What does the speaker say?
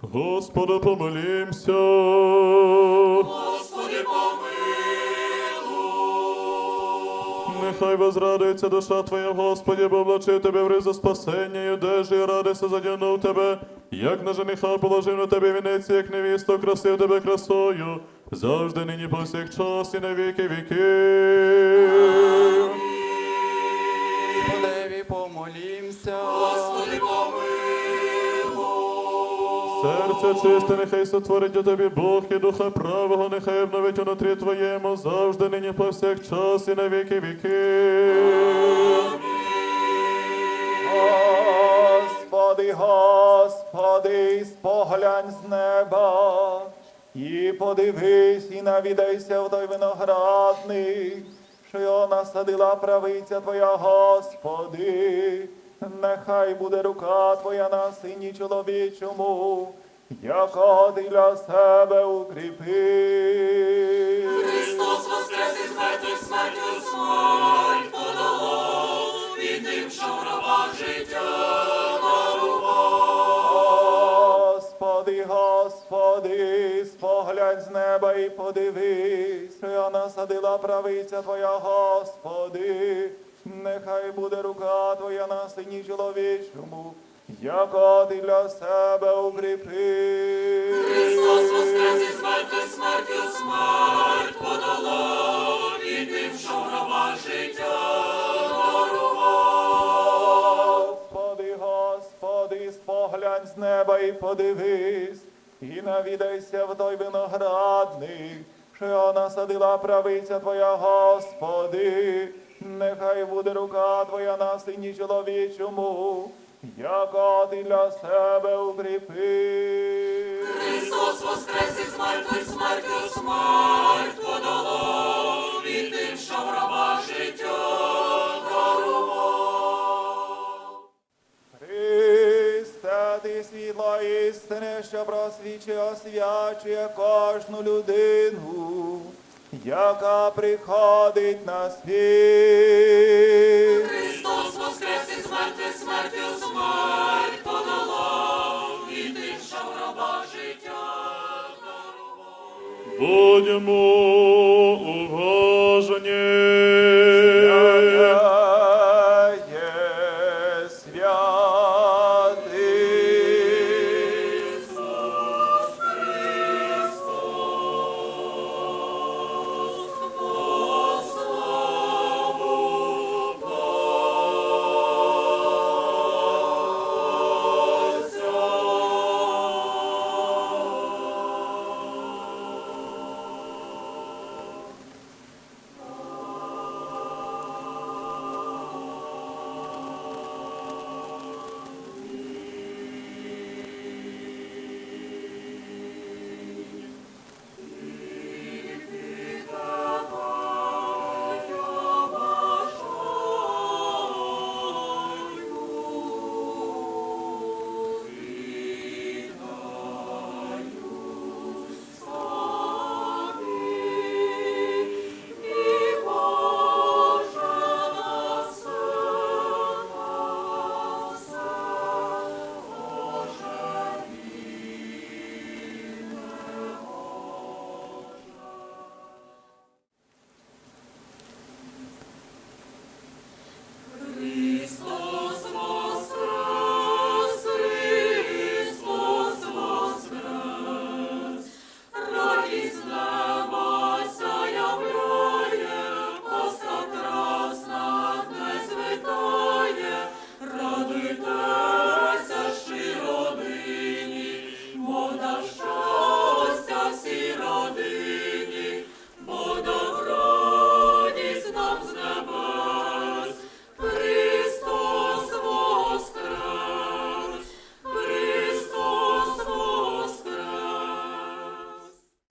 Господа помолімся. Господи, помилуй. Нехай возрадується душа Твоя, Господі, бо тебе в ризу спасення і одежі, і радися задягнув тебе, як на жениха положив на тебе вінець, як невісто, красив тебе красою, завжди нині повсякчас і на віки віків. Господеві помолімся. Серце чисте, нехай сотворить у тобі Бог і духа правого, нехай обновить унутрі твоєму, завжди нині повсякчас і на віки віків. Господи, Господи, споглянь з неба, і подивись, і навідайся в той виноградник, що його насадила правиця Твоя, Господи, нехай буде рука Твоя на сині чоловічому, якого ти для себе укріпи. Христос воскрес із мертвих смертю смерть подолав, і тим, що в гробах життя Господи, Господи, споглянь з неба і подивись, що я насадила правиця Твоя, Господи, нехай буде рука Твоя на сині чоловічому, яко ти для себе укріпи. Христос воскрес із мертвих смертю смерть подолав, і тим, що в гробах життя Господи, Господи, споглянь з неба і подивись, і навідайся в той виноградник, що насадила правиця Твоя, Господи, нехай буде рука Твоя на сині чоловічому, яка ти для себе укріпи. Христос воскрес із мертвих смертю смерть подолав, і тим, що в гробах життя Христе, ти світло істини, що просвічує, освячує кожну людину, яка приходить на світ. Христос воскрес і мертвих смертю смерть подолав, і тим, що в гробах життя Будьмо